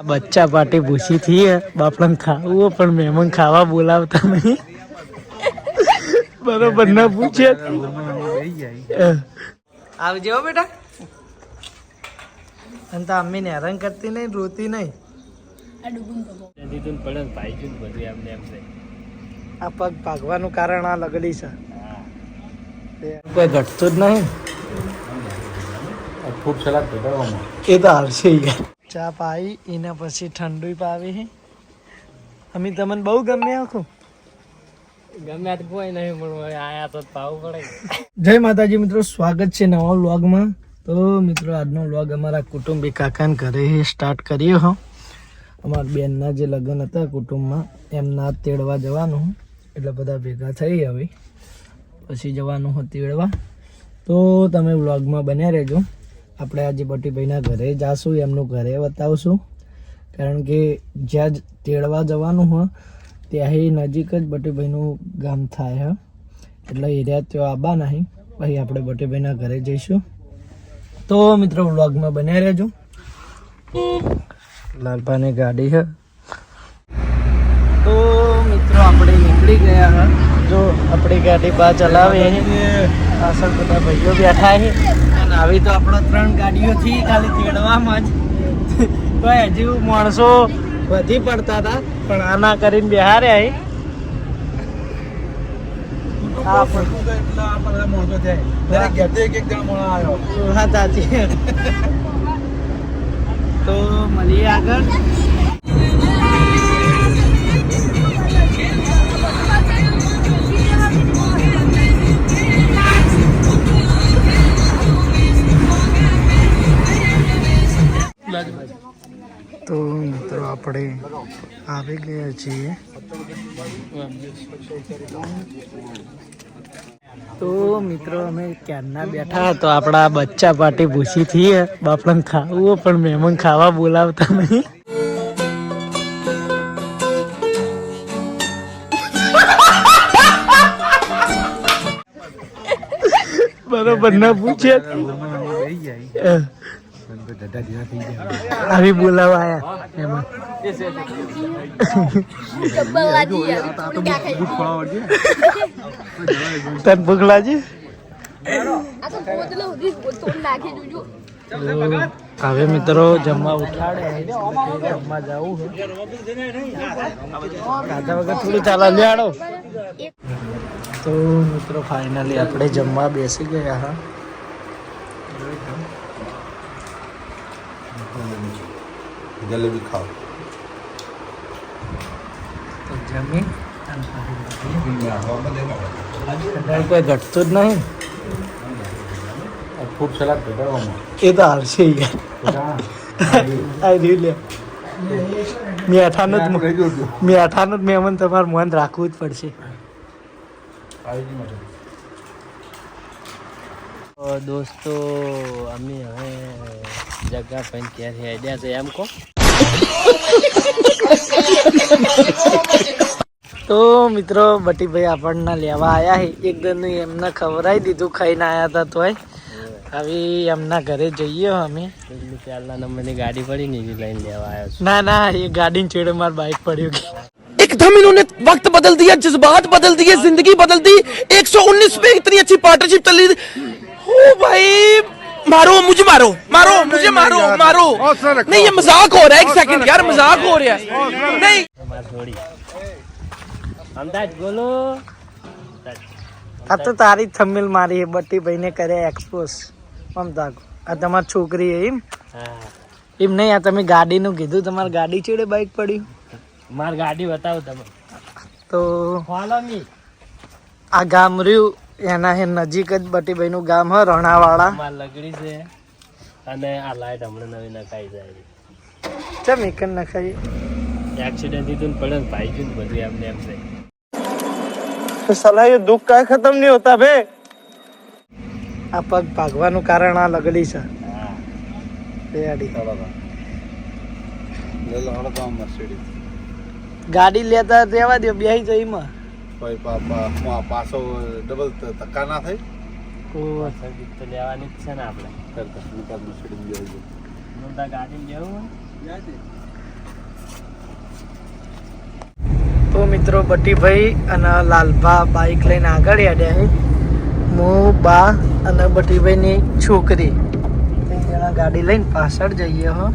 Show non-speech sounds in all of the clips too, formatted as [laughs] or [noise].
બચ્ચા પાટી ભૂસી થી બાપણ બાપડાને ખાવું પણ મહેમાન ખાવા બોલાવતા નહીં. બરોબર ના પૂછે. આવજો હો બેટા. અને તો અમ્મી ને હેરાન કરતી નહીં રોતી નહીં. આ પગ ભાગવાનું કારણ આ લગડી છે. કોઈ ઘટતું જ નહીં. ખૂબ એ તો હારશે યાર ચા પાઈ એના પછી ઠંડુ પાવી હે. અમી તમને બહુ ગમે આખું? ગમે તો કોઈ નહીં પણ આયા તો પાવું પડે. જય માતાજી મિત્રો સ્વાગત છે નવા વ્લોગમાં. તો મિત્રો આજનો વ્લોગ અમારા કુટુંબી કાકાને ઘરે સ્ટાર્ટ કર્યો હો. અમારા બેનના જે લગ્ન હતા કુટુંબમાં એમના તેડવા જવાનું એટલે બધા ભેગા થઈ હવે. પછી જવાનું હતું તેડવા. તો તમે વ્લોગમાં બન્યા રહેજો. આપણે આજે બટીભાઈના ઘરે જાશું, એમનું ઘરે બતાવશું. કારણ કે જ્યાં તેડવા જવાનું હોય ત્યાં નજીક જ બટીભાઈનું ગામ થાય, હ. એટલે એરિયા ત્યાં આબા નહીં. પછી આપણે બટીભાઈના ઘરે જઈશું. તો મિત્રો, વ્લોગમાં બન્યા રહેજો. લાલભાની ગાડી છે તો મિત્રો, આપણે નીકળી ગયા, હા. જો આપણી ગાડી બહાર ચલાવે. પાછળ બધા ભાઈઓ બેઠા છે આવી તો આપણો ત્રણ ગાડીઓથી ખાલી ચડવામાં જ. તો હજુ માણસો વધી પડતા હતા, પણ આના કરીને બિહારે આવી તો મળીએ આગળ. આપણે આવી ગયા છીએ. તો મિત્રો અમે ક્યારના બેઠા? તો આપણા બચ્ચા પાટી ભૂસી થી બાપણ ખાવું પણ મહેમાન ખાવા બોલાવતા નહીં. બરોબર ના પૂછે? આવી બોલાવા આયા મહેમાન. તને તો હવે મિત્રો જમવા ઉઠાડે જમવા જવું ખાધા વગર થોડું ચાલા લેડો તો મિત્રો ફાઇનલી આપણે જમવા બેસી ગયા હા જલેબી ખાઓ કોઈ ઘટતું જ નહીં. ખૂબ સલાહ ઘટાડવામાં એ તો હાલશે યાર લે. મેઠાનું જ મેઠાનું જ મહેમાન તમારું મન રાખવું જ પડશે. દોસ્તો અમે હવે જગ્યા પણ ક્યારે આઈડિયા છે એમ કહો? [laughs] તો મિત્રો બટીભાઈ આપણને લેવા આયા છે એકદમ એમને ખવડાવી દીધું ખાઈને આયા હતા તોય હવે એમના ઘરે જઈએ અમે પેલી પહેલા નંબરની ગાડી પડી ને એની લઈને લેવા આવ્યો છું ના ના એ ગાડીને છેડે માર બાઇક પડ્યું કે एकदम इन्होंने वक्त बदल दिया जज्बात बदल दिए जिंदगी बदल दी 119 पे इतनी अच्छी पार्टनरशिप चल रही थी ओ भाई मारो मुझे मारो मारो मुझे मारो मारो नहीं ये मजाक हो रहा है एक सेकंड यार मजाक हो रहा है नहीं તમારે થોડી અંદાજ બોલો. આ તો તારી થમિલ મારી બટી ભાઈને કરે એક્સપોઝ મમતા આ તમારી છોકરી એમ? એમ નહીં આ તમે ગાડીનું કીધું તમારી ગાડી છેડે બાઈક પડ્યું માર ગાડી બતાવો તમે. તો ફોલો મી આ ગામ રહ્યું એના હે નજીક જ બટીભાઈનું ગામ હ રણાવાળા. માર લગડી છે. અને આ લાઈટ હમણાં નવી નખાઈ જાય ચમ એક નખાઈ. એક્સિડન્ટ થયું પડે ભાઈ ગયું બધું એમને એમ છે સલાહ ये दुख का खत्म नहीं होता बे આ પગ ભાગવાનું કારણ આ લગડી છે હા બે આડી લેલો તો મર્સિડીઝ ગાડી લેતા રહેવા દો બેહી તો એમાં પછી પા- પા- પા- પાછો ડબલ ધક્કા ના થાય ઓહ. સર્વિસ તો લેવાની જ છે ને આપણે કરતા મર્સિડીઝ હું તો મિત્રો બટીભાઈ અને લાલભા બાઈક લઈને આગળ હેડ્યા છે. હું, બા અને બટીભાઈની છોકરી. બે જણા ગાડી લઈને પાછળ જઈએ હો.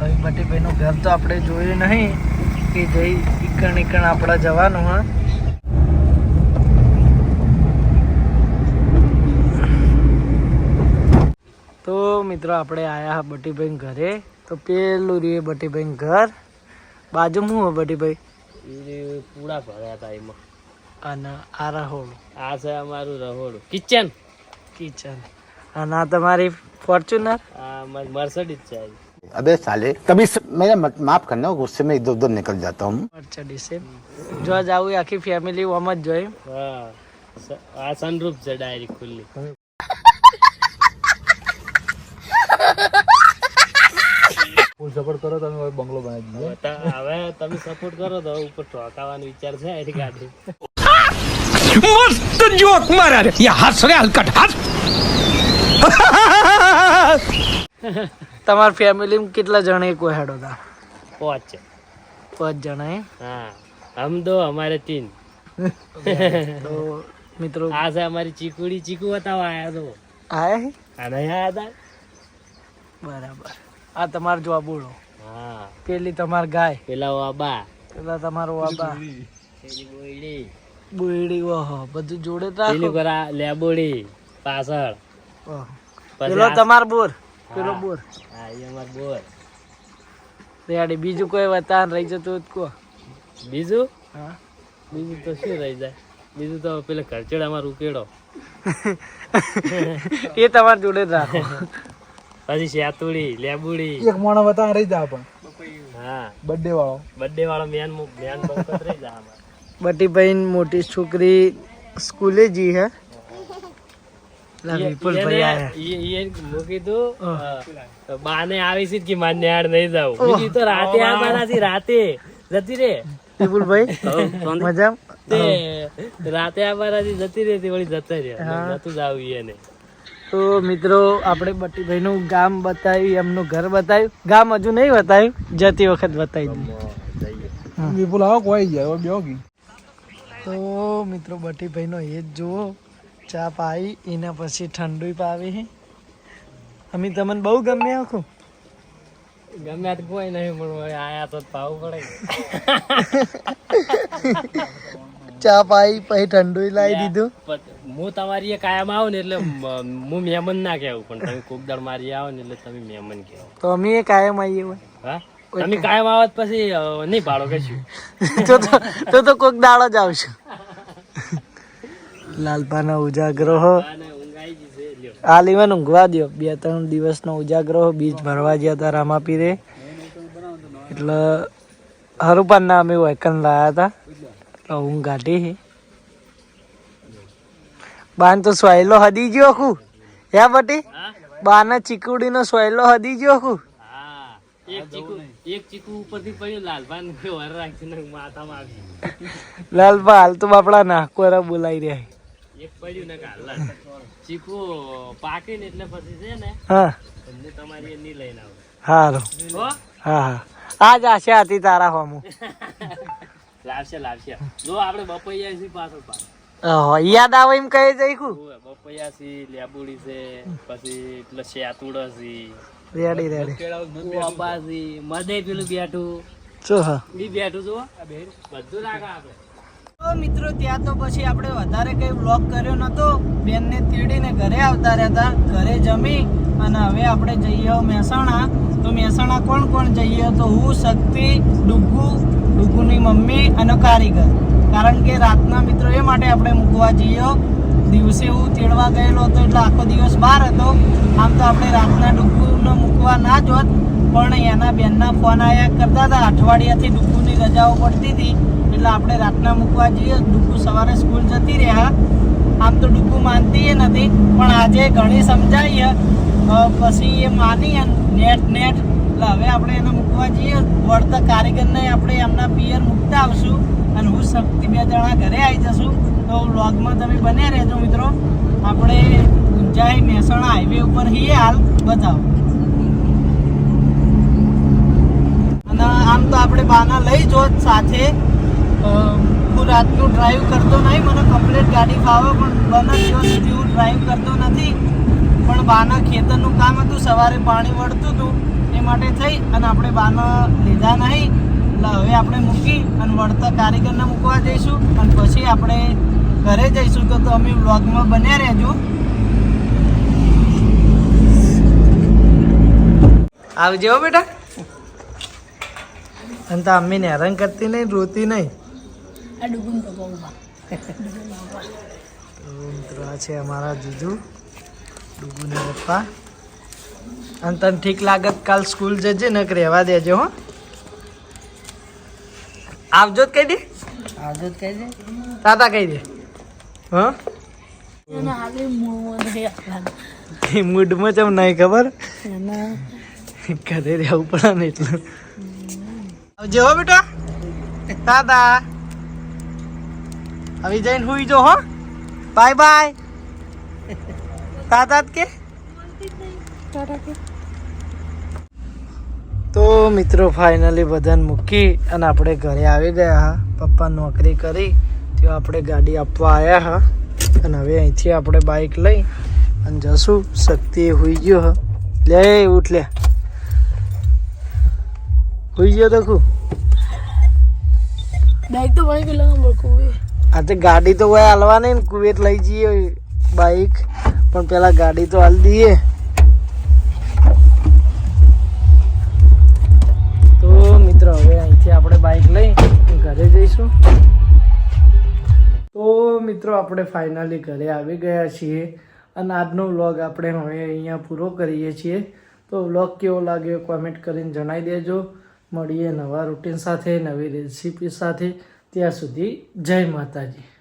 હવે બટીભાઈનું ઘર તો આપણે જોયું નહીં કે જઈ ઈકણ ઈકણ આપણે જવાનું, હા. તો મિત્રો આપણે આવ્યા બટીભાઈ ઘરે. તો પેલું રહીએ બટીભાઈ ઘર. બાજુ હું બટીભાઈ? પૂરા પૂળા ભર્યા હતા એમાં. અને આ રહોડું. આ છે અમારું રહોડું. કિચન કિચન અને આ તમારી ફોર્ચ્યુનર આ મર્સિડીઝ છે અબે સાલે કભી મેરે માફ કરનો ગુસ્સે મે ઇધર ઉધર નીકળ જાતા હું. મર્સિડીઝ છે. જો જાવું આખી ફેમિલી ઓમ જ જોઈ હા. આ સનરૂફ છે ડાયરી ખુલ્લી. ફૂલ સપોર્ટ કરો તમે બંગલો બનાવી દીધો. તમે સપોર્ટ કરો તો ઉપર ઠોકાવાનો વિચાર છે એની ગાડી મસ્ત જોક મારા રે. યા હસ રે હલકટ હસ તમાર ફેમિલીમાં કેટલા જણે કોઈ હેડો હતા? પાંચ પાંચ જણા હા હમ દો અમારે તીન. તો મિત્રો આ છે અમારી ચીકુડી ચીકુ બતાવ આયા તો. આયા આયા બરાબર. આ તમારો જવાબ બોલો. હા પેલી તમાર ગાય. પેલા વાબા. પેલા તમારો વાબા. પેલી બોયડી. ઓહો બધું જોડે પેલી કરા લેબોડી પાછળ. પેલો તમાર બોર. પેલો બોર. હા એ અમાર બોર. રેડી બીજું કોઈ વતાન રહી જતું કો. બીજું? હા. બીજું તો શું રહી જાય? બીજું તો પેલા ખર્ચડામાં રૂકેડો. [laughs] એ તમારા જોડે જ રાખો. પછી શેતુડી લેબુડી. એક મોણો બતા રહી જા પણ. હા. બર્થડે વાળો. બર્થડે વાળો મેન મેન બંકત રહી જા બટી બટીભાઈ મોટી છોકરી સ્કૂલે જી હે? વિપુલ ભાઈ મૂકી કીધું બાને આવી છે કે માને આડ નહીં જાવ બીજી તો રાતે આવવાના છે રાતે. જતી રે. વિપુલભાઈ મજા તે રાતે આવવાના છે જતી રહેતી વળી જતા રે નતું જાવ એને. તો મિત્રો આપણે બટીભાઈનું ગામ બતાવ્યું એમનું ઘર બતાવ્યું. ગામ હજુ નહીં બતાવ્યું જતી વખત બતાવી વિપુલ આવો કોઈ જાય બેહો તો મિત્રો બટીભાઈનો એ જ જુઓ. ચા પાઈ એના પછી ઠંડુ પાવી છે અમે તમને બહુ ગમે આખું? ગમે તો કોઈ નહીં પણ હવે આયા તો પાવું પડે. ચા પાઈ પછી ઠંડુ લાવી દીધું. હું તમારી એ કાયમ આવું ને એટલે હું મહેમાન ના કહેવું પણ તમે કોક દાળ મારી આવો ને એટલે તમે મહેમાન કહેવો તો અમે એ કાયમ આવીએ હોય. હા? તમે કાયમ આવત પછી નહીં ભાડો કશું તો તો- તો તો કોક દાડો જ આવશું. લાલપાના ઉજાગરો હો. આ લીવન ઊંઘવા દ્યો. બે ત્રણ દિવસનો ઉજાગરો બીજ ભરવા ગયા હતા રામાપી રે એટલે હરુપાનના અમે વેકન લાયા હતા એટલે ઊંઘ કાઢી બાન તો સોયલો હદી ગયો આખું હે બટી? બાના ચીકુડીનો સોયલો હદી ગયો આખું લાલપા હાલ તો બાપડા નાકોરા બોલાઈ રહ્યા એક પડ્યું ને કાલ ચીકુ પાકે ને એટલે પછી છે ને હા. તમારી એ નહીં લઈને આવું. હારું હા? હા આજ આશા હતી તારા હોમું. [laughs] લાવશે લાવશે. જો આપણે બપૈયા પાછળ પાછળ. યાદ આવે એમ કહે ઓવે, બપૈયા છે લેબુડી છે પછી પેલો શેતુડો છે રેડી રેડી. ઓબા છે મદે પેલું બેઠું. જો હા? બી બેઠું જો બધું રાખા આપણે મિત્રો ત્યાં તો પછી આપણે વધારે કઈ વ્લોગ કર્યો નતો. બેનને તેડીને ઘરે આવતા રહેતા ઘરે જમી અને હવે આપણે જઈએ મહેસાણા. તો મહેસાણા કોણ કોણ જઈએ? તો હું શક્તિ ડુગુ ડુગુની મમ્મી અને કારીગર. કારણ કે રાતના મિત્રો એ માટે આપણે મૂકવા જઈએ. દિવસે હું તેડવા ગયેલો હતો એટલે આખો દિવસ બહાર હતો. આમ તો આપણે રાતના ડુગુને મૂકવા ના જોત પણ એના બેનના ફોન આવ્યા કરતા હતા. અઠવાડિયાથી ડુક્કુની રજાઓ પડતી હતી. એટલે આપણે રાતના મૂકવા જઈએ. ડુક્કુ સવારે સ્કૂલ જતી રહ્યા. આમ તો ડુક્કુ માનતી એ નથી. પણ આજે ઘણી સમજાવીએ પછી એ માની નેટ નેટ. એટલે હવે આપણે એને મૂકવા જઈએ. વળતા કારીગરને આપણે એમના પિયર મૂકતા આવશું. અને હું શક્તિ બે જણા ઘરે આવી જશું. તો વ્લોગમાં તમે બન્યા રહેજો મિત્રો. આપણે ઊંચાઈ મહેસાણા હાઈવે ઉપર છીએ. હાલ બતાવો. અને આમ તો આપણે બાના લઈ જો સાથે. હું રાતનું ડ્રાઈવ કરતો નહીં, મને કમ્પ્લીટ ગાડી ફાવે, પણ બને દિવસ સુધી હું ડ્રાઈવ કરતો નથી. પણ બાના ખેતરનું કામ હતું, સવારે પાણી વળતું હતું. એ માટે થઈ અને આપણે બાના લીધા નહીં. એટલે હવે આપણે મૂકી અને વળતા કારીગરને મૂકવા જઈશું અને પછી આપણે ઘરે જઈશું. તો તમે વ્લોગમાં બન્યા રહેજો. આવજો બેટા. અને તો અમ્મીને હેરાન કરતી નહીં રોતી નહીં. મિત્રો આ છે અમારા જીજુ ડુગુને પપ્પા. અને તને ઠીક લાગત કાલ સ્કૂલ જજે ને રહેવા દેજો હો. આવજો જ કહી દે. આવજો જ કહી દે. તાતા કહી દે. હા? મૂડમાં ચમ નહીં ખબર? ઘરે રહેવું પડે ને એટલું. આવજો હો બેટા. દાદા હવે જઈને હુઈ જો હો. બાય બાય દાદા કે? તો મિત્રો ફાઇનલી બધાને મૂકી અને આપણે ઘરે આવી ગયા હા. પપ્પા નોકરી કરી તો આપણે ગાડી આપવા આવ્યા હા. અને હવે અહીંથી આપણે બાઇક લઈ અને જશું. શક્તિ હોઈ ગયો હા. લે ઉઠ લે. હોઈ ગયો તો ખું બાઇક તો ભાઈ પેલા મળકું આ તો ગાડી તો કોઈ હાલવાની ને કુવેત લઈ જઈએ બાઈક પણ પેલા ગાડી તો હાલ દઈએ. ઘરે જઈશું. તો મિત્રો, આપણે ફાઇનલી ઘરે આવી ગયા છીએ અને આજનો વ્લોગ આપણે હવે અહીંયા પૂરો કરીએ છીએ. તો વ્લોગ કેવો લાગ્યો કોમેન્ટ કરીને જણાવી દેજો. મળીએ નવા રૂટીન સાથે, નવી રેસીપી સાથે. ત્યાં સુધી જય માતાજી.